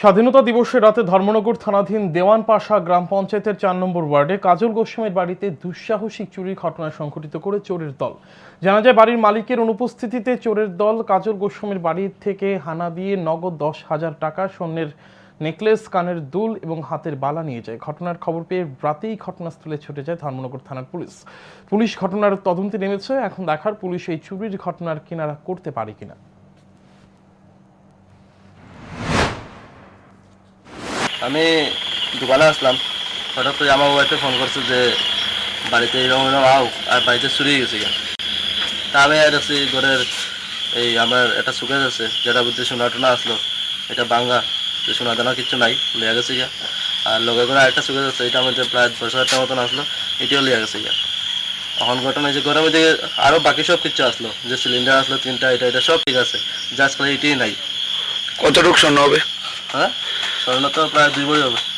স্বাধীনতা দিবসের রাতে ধর্মনগর থানাধীন দেওয়ান পাশা গ্রাম পঞ্চায়েতের চার নম্বর ওয়ার্ডে কাজল গোস্বামীর বাড়িতে দুঃসাহসিক চুরির ঘটনা সংঘটিত করে চোরের দল। জানা যায়, বাড়ির মালিকের অনুপস্থিতিতে চোরের দল কাজল গোস্বামীর বাড়ি থেকে হানা দিয়ে নগদ দশ হাজার টাকা, স্বর্ণের নেকলেস, কানের দুল এবং হাতের বালা নিয়ে যায়। ঘটনার খবর পেয়ে রাতেই ঘটনাস্থলে ছুটে যায় ধর্মনগর থানার পুলিশ। পুলিশ ঘটনার তদন্তে নেমেছে। এখন দেখার পুলিশ এই চুরির ঘটনার কিনারা করতে পারে কিনা। আমি দোকানে আসলাম। হঠাৎ করে আমার ওয়াইফে ফোন করছে যে বাড়িতে এরকম এরকম আও আর বাড়িতে চুরি হয়ে গেছে গা। তা আমি আর দেখছি ঘরের এই আমার একটা সুকেজ আছে যেটা বুঝতে সোনা টোনা আসলো এটা বাঙ্গা যে সোনা দানা কিচ্ছু নাই লিয়া গেছে গিয়া। আর লগে করে আরেকটা সুকেজ আছে এটা মধ্যে প্রায় দশ হাজার টাকা মতন আসলো এটিও লিয়া গেছে গিয়া। এখন ঘটনা যে ঘরের মধ্যে আরও বাকি সব কিছু আসলো যে সিলিন্ডার আসলো তিনটা এটা এটা সব ঠিক আছে জাস্ট করে এটাই নাই। কতটুকু স্বর্ণ হবে? হ্যাঁ? স্বর্ণ তো প্রায় দুই বই হবে।